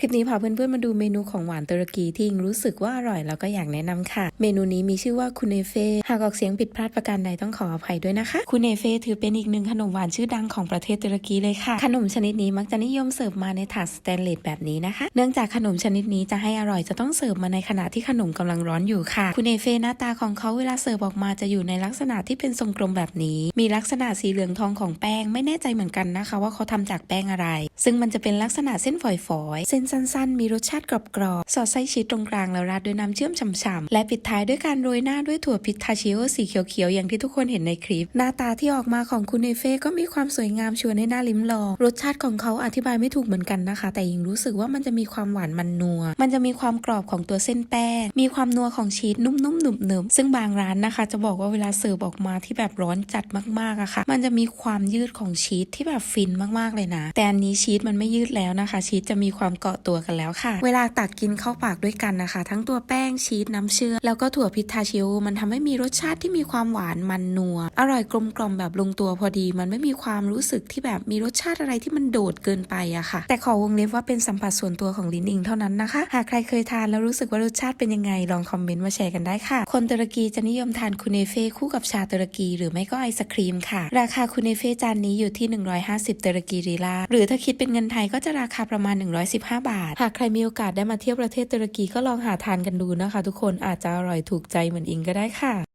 คลิปนี้พาเพื่อนๆมาดูเมนูของหวานตุรกีที่อิงรู้สึกว่าอร่อยแล้วก็อยากแนะนำค่ะ เมนูนี้มีชื่อว่าคุเนเฟหากออกเสียงผิดพลาดประการใดต้องขออภัยด้วยนะคะคุเนเฟถือเป็นอีกหนึ่งขนมหวานชื่อดังของประเทศตุรกีเลยค่ะ ขนมชนิดนี้มักจะนิยมเสิร์ฟมาในถาดสแตนเลสแบบนี้นะคะ เนื่องจากขนมชนิดนี้จะให้อร่อยจะต้องเสิร์ฟมาในขณะที่ขนมกำลังร้อนอยู่ค่ะคุเนเฟหน้าตาของเขาเวลาเสิร์ฟออกมาจะอยู่ในลักษณะที่เป็นทรงกลมแบบนี้ มีลักษณะสีเหลืองทองของแป้งไม่แน่ใจเหมือนกันนะคะ ว่าเขาทำจากแป้งอะไร ซึ่งมันจะเป็นลักษณะเส้นฝอยๆ เส้นสั้นๆ มีรสชาติกรอบๆ สอดไส้ชีสตรงกลางแล้วราดด้วยน้ำเชื่อมฉ่ำๆ และปิดท้ายด้วยการโรยหน้าด้วยถั่วพิทาชิโอสีเขียวๆ อย่างที่ทุกคนเห็นในคลิป หน้าตาที่ออกมาของคุณเอเฟ่ก็มีความสวยงามชวนให้หน้าลิ้มลอง รสชาติของเขาอธิบายไม่ถูกเหมือนกันนะคะ แต่ยิงรู้สึกว่ามันจะมีความหวานมันนัว มันจะมีความกรอบของตัวเส้นแป้ง มีความนัวของชีสนุ่มๆ หนึบๆ ซึ่งบางร้านนะคะ จะบอกว่าเวลาเสิร์ฟออกมาที่แบบร้อนจัดมากๆอะค่ะ มันจะมีความยืดของชีสที่แบบฟินมากๆเลยนะ แต่อันนี้ชีสมันไม่ยืดแล้วนะคะ ชีสจะมีความเกาะตัวกันแล้วค่ะ เวลาตักกินเข้าปากด้วยกันนะคะ ทั้งตัวแป้งชีสน้ำเชื่อมแล้วก็ถั่วพิทาชิโอมันทำให้มีรสชาติที่มีความหวานมันนัว อร่อยกลมกล่อมแบบลงตัวพอดี มันไม่มีความรู้สึกที่แบบมีรสชาติอะไรที่มันโดดเกินไปอะค่ะ แต่ขอวงเล็บว่าเป็นสัมผัสส่วนตัวของลินอิงเท่านั้นนะคะ หากใครเคยทานแล้วรู้สึกว่ารสชาติเป็นยังไงลองคอมเมนต์มาแชร์กันได้ค่ะ คนตุรกีจะนิยมทานคุเนเฟ่คู่กับชาตุรกี หรือไม่ก็ไอศครีมค่ะ ราคาคุเนเฟ่จานนี้อยู่ที่ 150ตุรกีรีลาหรือถ้าคิดเป็นเงินไทยก็จะราคาประมาณ 115 บาท หากใครมีโอกาสได้มาเที่ยวประเทศตุรกีก็ลองหาทานกันดูนะคะ ทุกคนอาจจะอร่อยถูกใจเหมือนอิงก็ได้ค่ะ